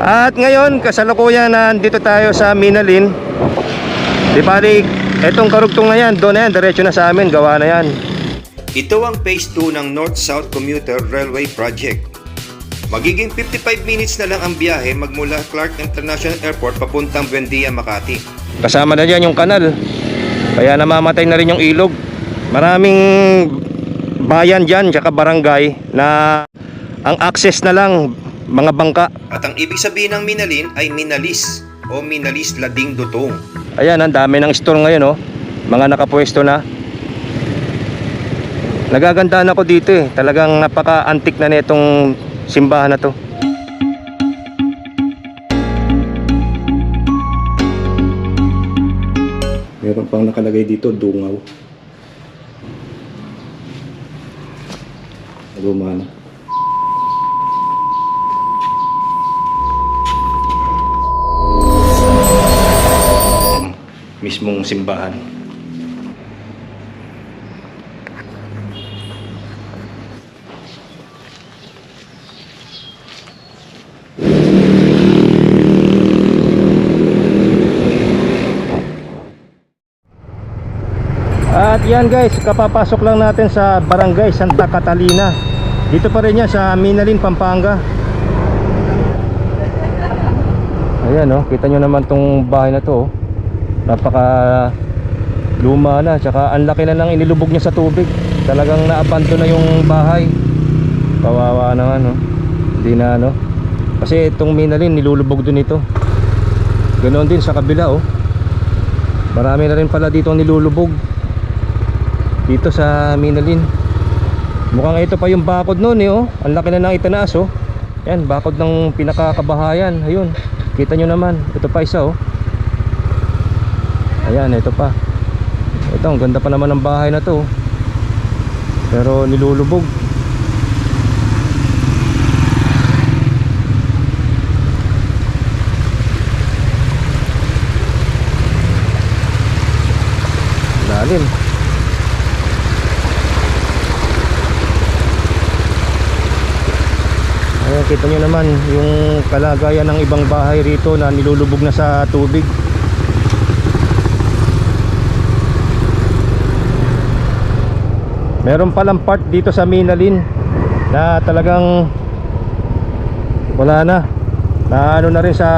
At ngayon, kasalukuyan na dito tayo sa Minalin. Di bali, etong karugtong na yan, doon na yan, diretso na sa amin, gawa na yan. Ito ang Phase 2 ng North-South Commuter Railway Project. Magiging 55 minutes na lang ang biyahe magmula Clark International Airport papuntang Buendia, Makati. Kasama na dyan yung kanal. Kaya namamatay na rin yung ilog. Maraming bayan dyan, tsaka barangay na ang access na lang mga bangka. At ang ibig sabihin ng Minalin ay Minalis o Minalis Lading Dutong. Ayan, ang dami ng store ngayon, oh. Mga nakapwesto na. Nagagandaan ako dito eh. Talagang napaka-antik na nitong simbahan na to. Meron pang nakalagay dito, dungaw. Lumana. Mismong simbahan. At yan guys, kapapasok lang natin sa Barangay Santa Catalina. Dito pa rin yan sa Minalin, Pampanga. Ayan oh, kita nyo naman tong bahay na to oh. Napaka luma na, tsaka ang laki na nang inilubog niya sa tubig. Talagang naabanto na yung bahay. Kawawa naman oh. Hindi na ano. Kasi itong Minalin nilulubog dun ito. Ganoon din sa kabila oh. Marami na rin pala dito ang nilulubog. Dito sa Minalin. Mukhang ito pa yung bakod noon eh oh. Ang laki na nang itinaas oh. Yan, bakod ng pinakakabahayan. Ayun. Kita nyo naman. Ito pa isa oh. Ayan, ito pa. Ito, ang ganda pa naman ng bahay na to. Pero nilulubog. Lalim. Ayan, kita nyo naman yung kalagayan ng ibang bahay rito na nilulubog na sa tubig. Meron palang part dito sa Minalin na talagang wala na. Na ano na rin sa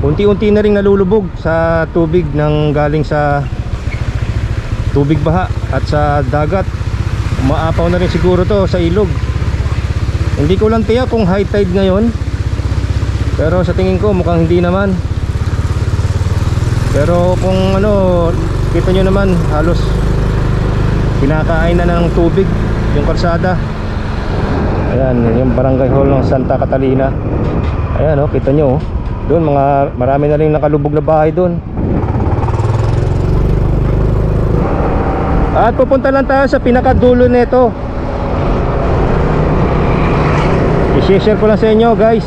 unti-unti na rin nalulubog sa tubig ng galing sa tubig baha at sa dagat. Umaapaw na rin siguro to sa ilog. Hindi ko lang tiyak kung high tide ngayon. Pero sa tingin ko mukhang hindi naman. Pero kung ano, kita nyo naman halos kinakain na ng tubig yung kalsada. Ayan yung barangay hall ng Santa Catalina. Ayan o kita nyo oh. doon mga marami na rin nakalubog na bahay doon. At pupunta lang tayo sa pinakadulo nito. I-share ko lang sa inyo guys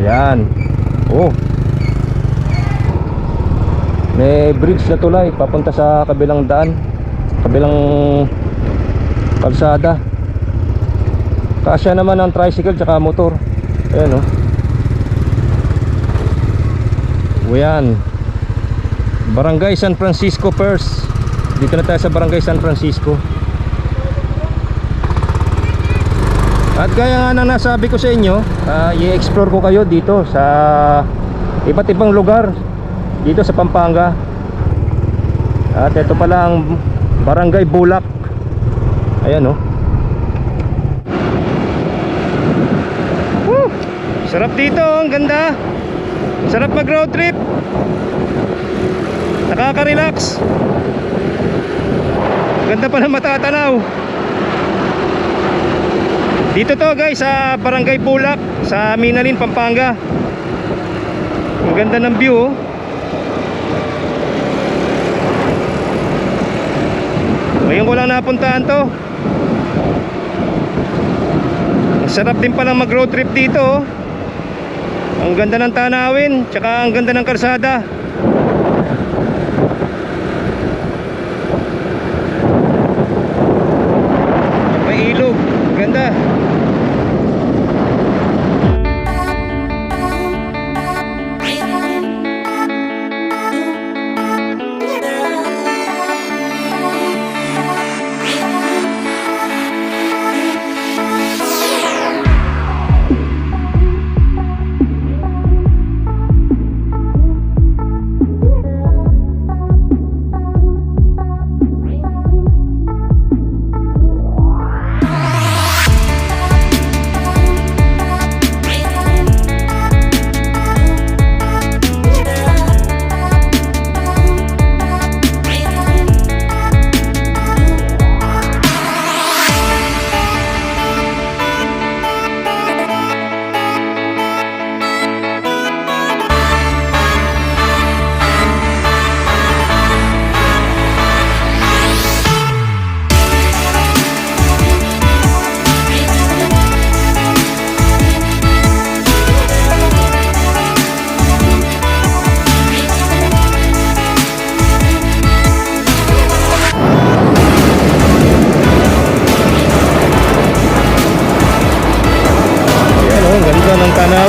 Ayan. Oh. May bridge na tulay papunta sa kabilang daan. Kabilang kalsada. Kasya naman ang tricycle tsaka motor. Ayan oh. O yan. Barangay San Francisco First. Dito na tayo sa Barangay San Francisco. At gaya nga nang nasabi ko sa inyo, uh, i-explore ko kayo dito sa iba't ibang lugar dito sa Pampanga. At ito pala ang Barangay Bulak. Ayan oh. Woo! Sarap dito, oh, ang ganda. Sarap mag road trip. Nakaka-relax. Ganda pa ng matatanaw. Dito to guys sa Barangay Bulak sa Minalin, Pampanga. Ang ganda ng view oh. Napuntahan to. Ang sarap din palang mag road trip dito oh. Ang ganda ng tanawin, tsaka ang ganda ng kalsada.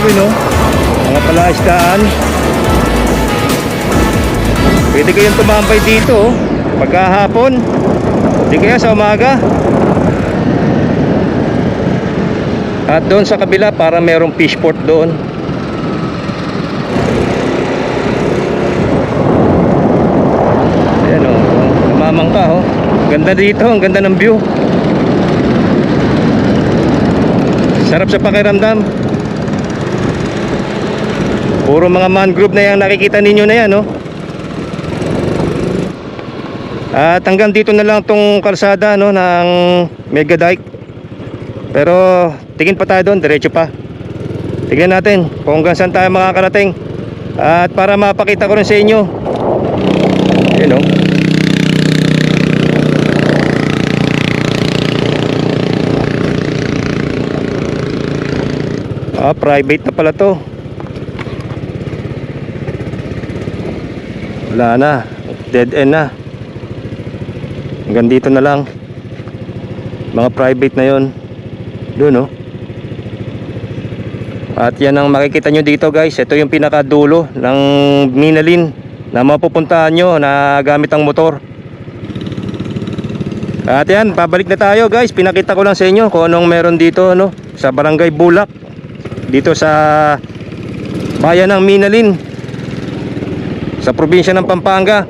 grabe no? Mga palaistaan pwede kayong tumambay dito oh. pagkahapon hindi kaya sa umaga. At doon sa kabila para merong fish port doon. Ayan o oh, namamangka o oh. ganda dito ang ganda ng view. Sarap sa pakiramdam. Puro mga mangrove na yan nakikita ninyo na yan oh. At hanggang dito na lang tong kalsada no ng Mega Dike. Pero tingin pa tayo doon, diretso pa. Tingnan natin kung hanggang saan tayo makakarating. At para mapakita ko rin sa inyo. Ayun oh. Ah, private na pala to. Wala na. Dead end na. Hanggang dito na lang. Mga private na yon. Doon oh. At yan ang makikita nyo dito guys. Ito yung pinakadulo ng Minalin na mapupuntahan nyo na gamit ang motor. At yan, pabalik na tayo guys. Pinakita ko lang sa inyo kung anong meron dito ano, sa Barangay Bulak. Dito sa bayan ng Minalin. Sa probinsya ng Pampanga.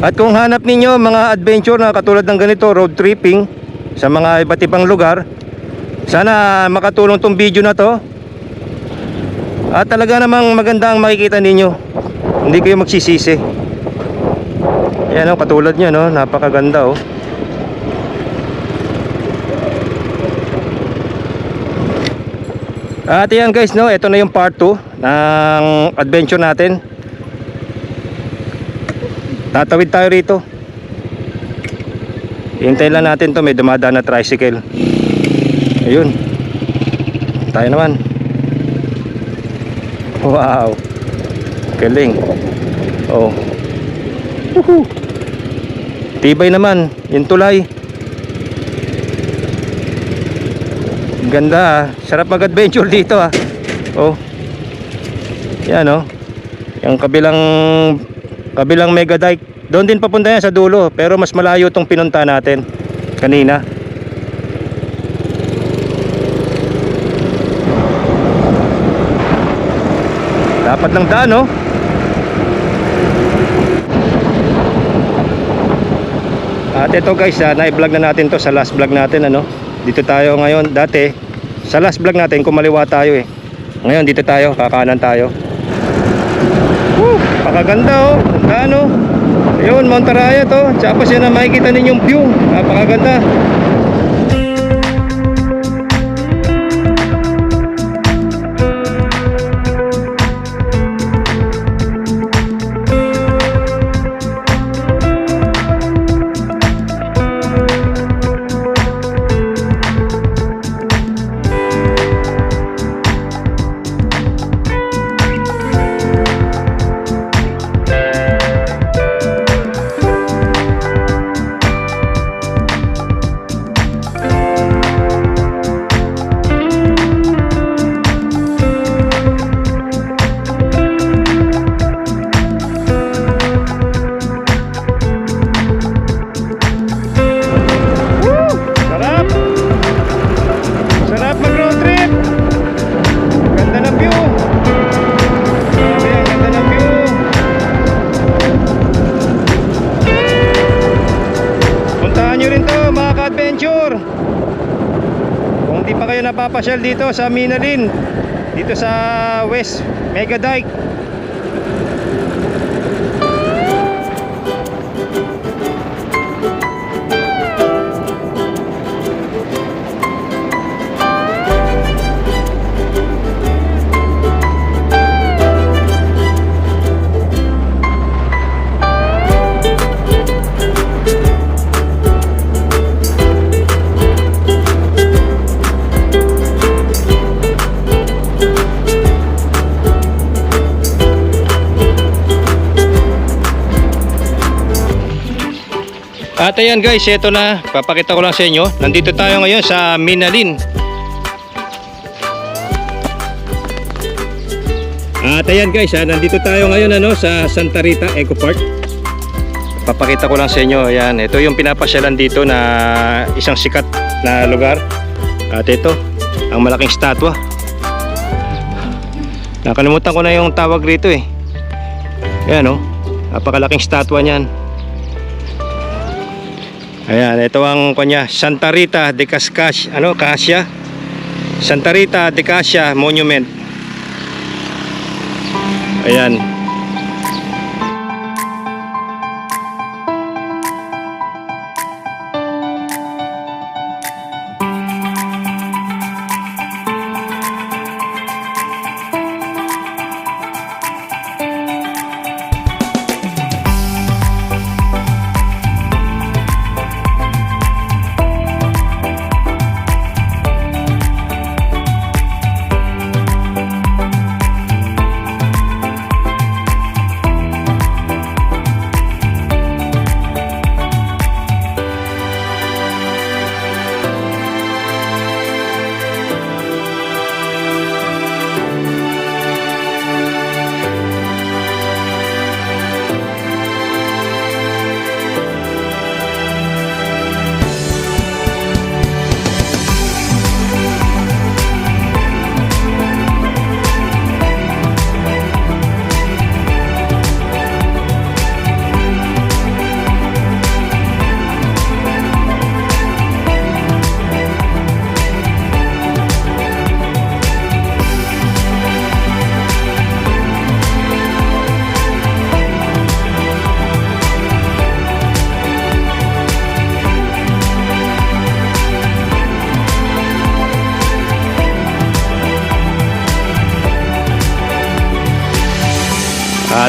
At kung hanap ninyo mga adventure na katulad ng ganito, road tripping sa mga iba't ibang lugar, sana makatulong tong video na to. At talaga namang maganda ang makikita ninyo. Hindi kayo magsisisi. Yan oh, katulad niya no, napakaganda oh. At yan guys no, ito na yung part 2 ng adventure natin. Tatawid tayo rito. Hintayin lang natin to may dumadaan na tricycle. Ayun. Tayo naman. Wow. Galing. Oh. Woohoo. Tibay naman yung tulay. Ganda ah. Sarap mag-adventure dito ah. Oh. Yan oh. Yung kabilang kabilang mega dike. Doon din papunta yan sa dulo pero mas malayo tong pinunta natin kanina. Dapat ng daan oh. At ito guys, ah, na-vlog na natin to sa last vlog natin ano. Dito tayo ngayon, dati sa last vlog natin kumaliwa tayo eh. Ngayon dito tayo, kakanan tayo. Woo! Pakaganda oh. Ano? Ayun, Mount Arayat oh. Tapos yan ang makikita ninyong view. Napakaganda. Napapasyal dito sa Minalin dito sa West Mega Dike At ayan guys, ito na. Papakita ko lang sa inyo. Nandito tayo ngayon sa Minalin. At ayan guys, ha, nandito tayo ngayon ano, sa Santa Rita Eco Park. Papakita ko lang sa inyo, ayan, ito yung pinapasyalan dito na isang sikat na lugar. At ito, ang malaking statwa. Nakalimutan ko na yung tawag rito eh. Ayan oh, napakalaking statwa niyan. Ayan, ito ang kanya, Santa Rita de Cascas, ano, Cassia. Santa Rita de Cassia Monument. Ayan.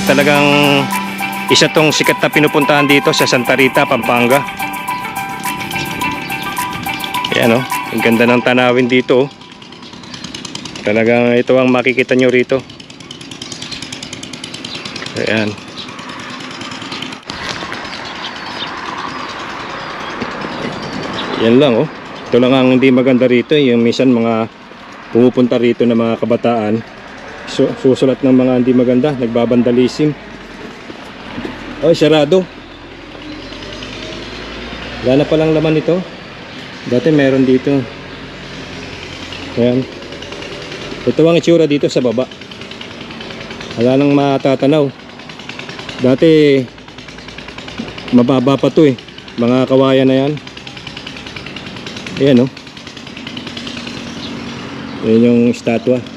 Talagang isa tong sikat na pinupuntahan dito sa Santa Rita, Pampanga. Ayan oh, ang ganda ng tanawin dito oh. Talagang ito ang makikita nyo rito. Ayan. Yan lang oh. Ito lang ang hindi maganda rito, eh, yung minsan mga pumupunta rito na mga kabataan su- susulat ng mga hindi maganda, nagbabandalism. Oh, sarado. Wala na palang laman ito. Dati meron dito. Ayan. Ito ang itsura dito sa baba. Wala nang matatanaw. Dati mababa pa to eh. Mga kawayan na yan. Ayan oh. Ayan yung statwa.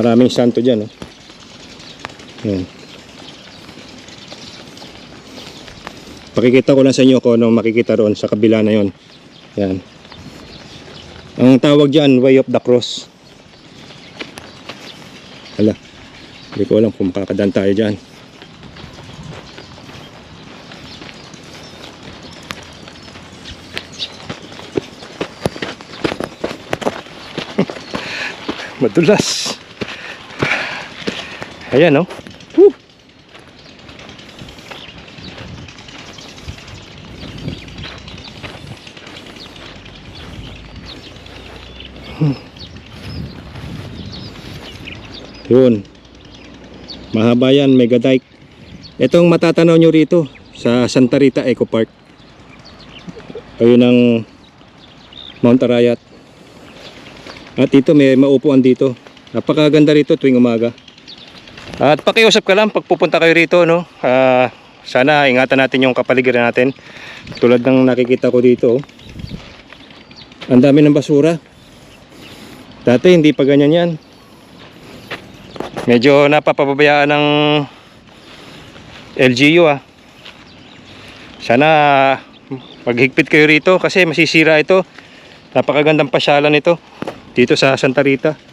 Maraming santo dyan. Oh. Yan. Pakikita ko lang sa inyo kung anong makikita roon sa kabila na yon. Yan. Ang tawag dyan, Way of the Cross. Hala. Hindi ko alam kung makakadaan tayo dyan. Madulas. Ayan, oh. Woo! Hmm. Yun. Mahaba yan, mega dike. Itong matatanaw nyo rito sa Santa Rita Eco Park. Ayun ang Mount Arayat. At dito may maupuan dito. Napakaganda rito tuwing umaga. At pakiusap ka lang pag pupunta kayo rito, no? Ah, sana ingatan natin yung kapaligiran natin. Tulad ng nakikita ko dito. oh. Ang dami ng basura. Dati hindi pa ganyan yan. Medyo napapababayaan ng LGU ah. Sana maghigpit kayo rito kasi masisira ito. Napakagandang pasyalan ito dito sa Santa Rita.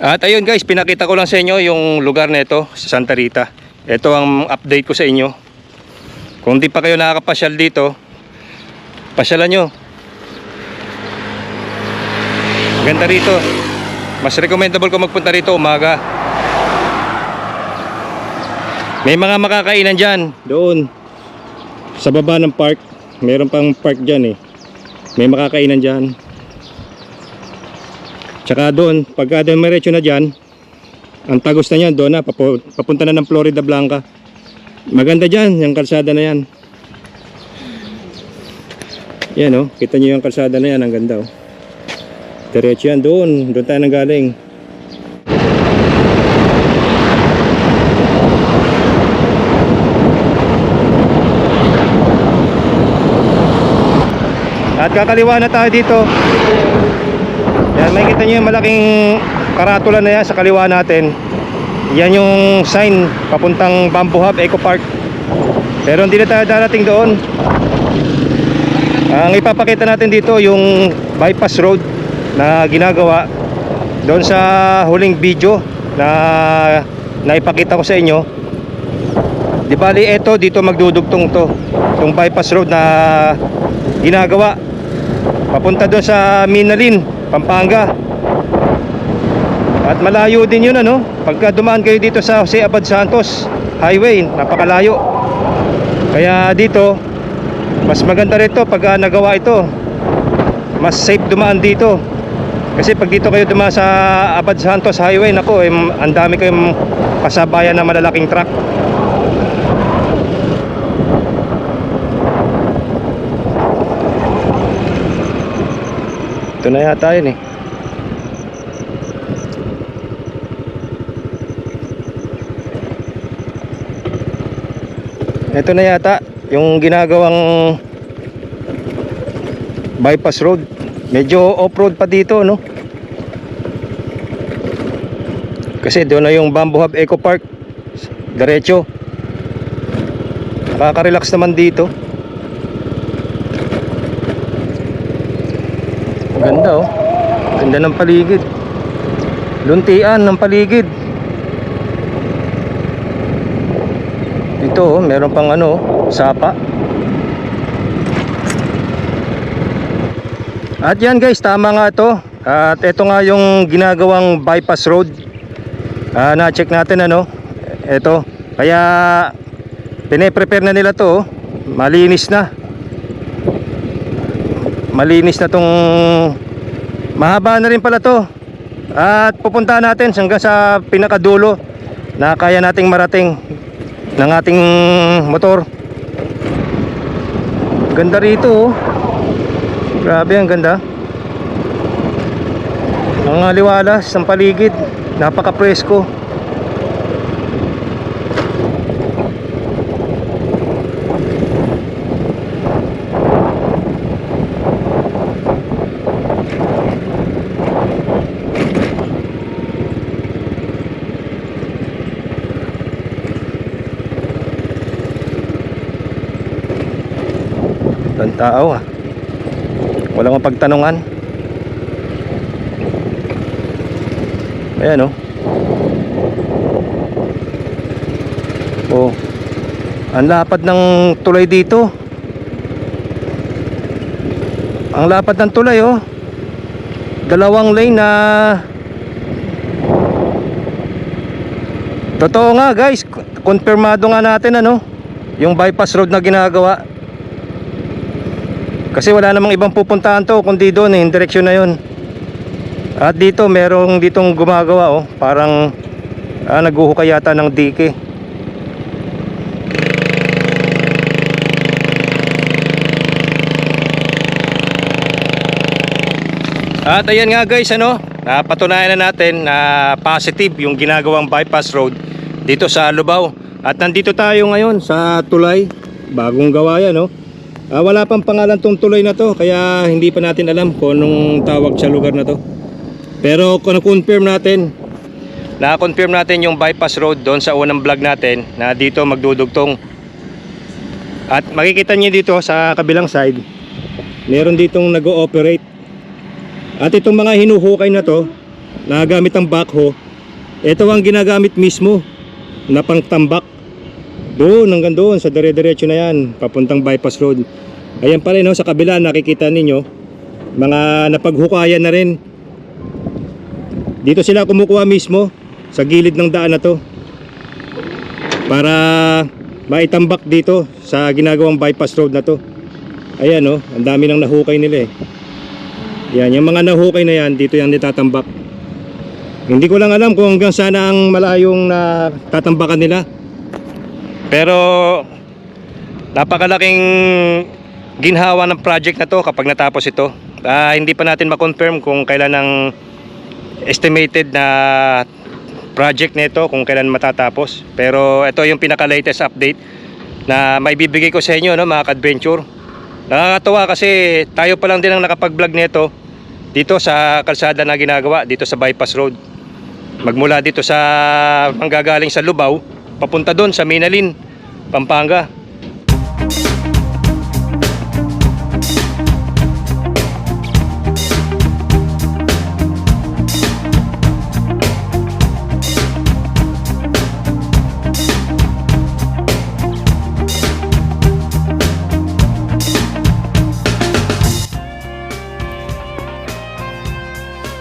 At ayun guys, pinakita ko lang sa inyo yung lugar na ito sa Santa Rita. Ito ang update ko sa inyo. Kung di pa kayo nakakapasyal dito, pasyalan nyo. Ganda rito. Mas recommendable ko magpunta rito umaga. May mga makakainan dyan. Doon. Sa baba ng park. Meron pang park dyan eh. May makakainan dyan. Tsaka doon, pagka merecho na dyan, ang tagos na yan, doon na, papu- papunta na ng Florida Blanca. Maganda dyan, yung kalsada na yan. Yan oh, kita nyo yung kalsada na yan, ang ganda oh. Diretso yan doon, doon tayo nang galing. At kakaliwa na tayo dito. Yan, may kita nyo yung malaking karatula na yan sa kaliwa natin. Yan yung sign papuntang Bamboo Hub Eco Park. Pero hindi na tayo darating doon. Ang ipapakita natin dito yung bypass road na ginagawa doon sa huling video na naipakita ko sa inyo. Di bali eto dito magdudugtong to. Yung bypass road na ginagawa papunta doon sa Minalin, Pampanga. At malayo din yun ano. Pagka dumaan kayo dito sa Jose Abad Santos Highway, napakalayo. Kaya dito, mas maganda rito pag ah, nagawa ito. Mas safe dumaan dito. Kasi pag dito kayo dumaan sa Abad Santos Highway, nako, eh, ang dami kayong kasabayan na malalaking truck. Ito na yata yun eh. Ito na yata yung ginagawang bypass road. Medyo off-road pa dito, no? Kasi doon na yung Bamboo Hub Eco Park. Diretso. Nakaka-relax naman dito. Ganda oh. Ganda ng paligid. Luntian ng paligid. Ito oh, meron pang ano, sapa. At yan guys, tama nga to. At ito nga yung ginagawang bypass road. Ah, na-check natin ano. Ito. Kaya pine-prepare na nila to. oh. Malinis na. Malinis na tong mahaba na rin pala to. At pupuntahan natin hanggang sa pinakadulo na kaya nating marating ng ating motor. Ganda rito oh. Grabe ang ganda. Ang liwalas ng paligid, napaka-presko. Ang tao ah. Walang mapagtanungan. Ayan oh. Oh. Ang lapad ng tulay dito. Ang lapad ng tulay oh. Dalawang lane na Totoo nga guys, konfirmado nga natin ano, yung bypass road na ginagawa. Kasi wala namang ibang pupuntahan to kundi doon eh, yung direksyon na yun. At dito merong ditong gumagawa oh, parang ah, naghuhukay yata ng dike. At ayan nga guys ano, napatunayan na natin na positive yung ginagawang bypass road dito sa Lubao. At nandito tayo ngayon sa tulay, bagong gawa yan no. Ah, wala pang pangalan tong tulay na to kaya hindi pa natin alam kung anong tawag sa lugar na to. Pero kung na-confirm natin, na-confirm natin yung bypass road doon sa unang vlog natin na dito magdudugtong. At makikita niyo dito sa kabilang side, meron ditong nag-ooperate. At itong mga hinuhukay na to, na gamit ang backhoe, ito ang ginagamit mismo na pangtambak. Doon, hanggang doon, sa dire-diretso na yan, papuntang bypass road. Ayan pa rin, no, sa kabila, nakikita ninyo, mga napaghukayan na rin. Dito sila kumukuha mismo sa gilid ng daan na to. Para maitambak dito sa ginagawang bypass road na to. Ayan oh, ang dami nang nahukay nila eh. Yan, yung mga nahukay na yan, dito yan nitatambak. Hindi ko lang alam kung hanggang sana ang malayong na tatambakan nila. Pero napakalaking ginhawa ng project na to kapag natapos ito. Ah, hindi pa natin ma-confirm kung kailan ang estimated na project nito kung kailan matatapos. Pero ito yung pinaka-latest update na may bibigay ko sa inyo no mga ka-adventure. Nakakatuwa kasi tayo pa lang din ang nakapag-vlog nito dito sa kalsada na ginagawa dito sa bypass road. Magmula dito sa manggagaling sa Lubao papunta doon sa Minalin, Pampanga.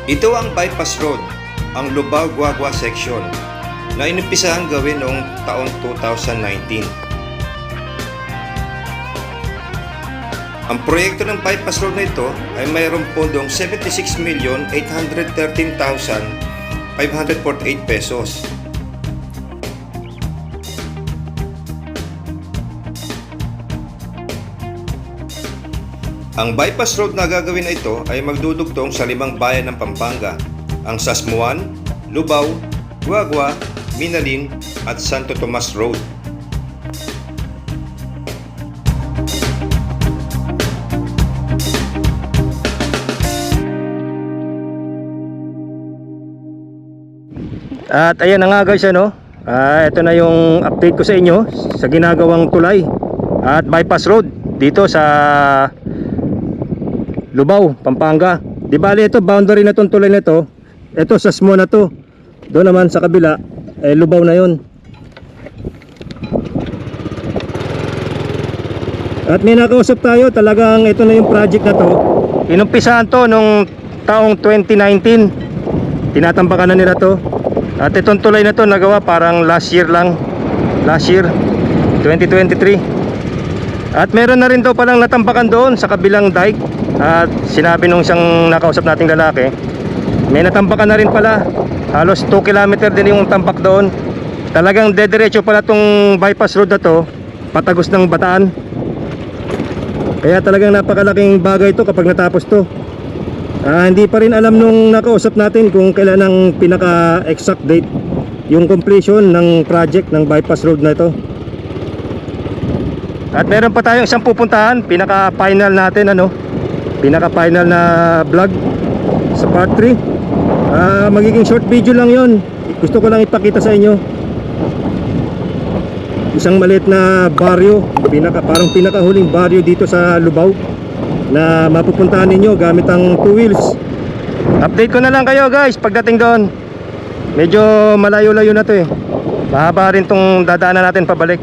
Ito ang bypass road, ang Lubao-Guagua section, na inumpisahang gawin noong taong 2019. Ang proyekto ng bypass road na ito ay mayroong pondong 76,813,548 pesos. Ang bypass road na gagawin na ito ay magdudugtong sa limang bayan ng Pampanga, ang Sasmuan, Lubao, Guagua, Minalin at Santo Tomas Road. At ayan na nga guys ano. Ah, ito na yung update ko sa inyo sa ginagawang tulay at bypass road dito sa Lubao, Pampanga. Di bali ito boundary na tong tulay na to. Ito sa Smo na to. Doon naman sa kabila eh Lubao na 'yon. At may nakausap tayo, talagang ito na yung project na to. Inumpisahan to nung taong 2019. Tinatambakan na nila to. At itong tulay na to nagawa parang last year lang. Last year, 2023. At meron na rin daw palang natambakan doon sa kabilang dike. At sinabi nung isang nakausap nating lalaki, may natambakan na rin pala. Halos 2 kilometer din yung tambak doon. Talagang dediretso pala tong bypass road na to, patagos ng bataan. Kaya talagang napakalaking bagay to kapag natapos to. Ah, hindi pa rin alam nung nakausap natin kung kailan ang pinaka-exact date yung completion ng project ng bypass road na ito. At meron pa tayong isang pupuntahan, pinaka-final natin ano, pinaka-final na vlog sa part 3. Ah, magiging short video lang 'yon. Gusto ko lang ipakita sa inyo. Isang maliit na baryo, pinaka parang pinakahuling baryo dito sa Lubao na mapupuntahan ninyo gamit ang two wheels. Update ko na lang kayo guys pagdating doon. Medyo malayo-layo na to eh. Mahaba rin tong dadaanan natin pabalik.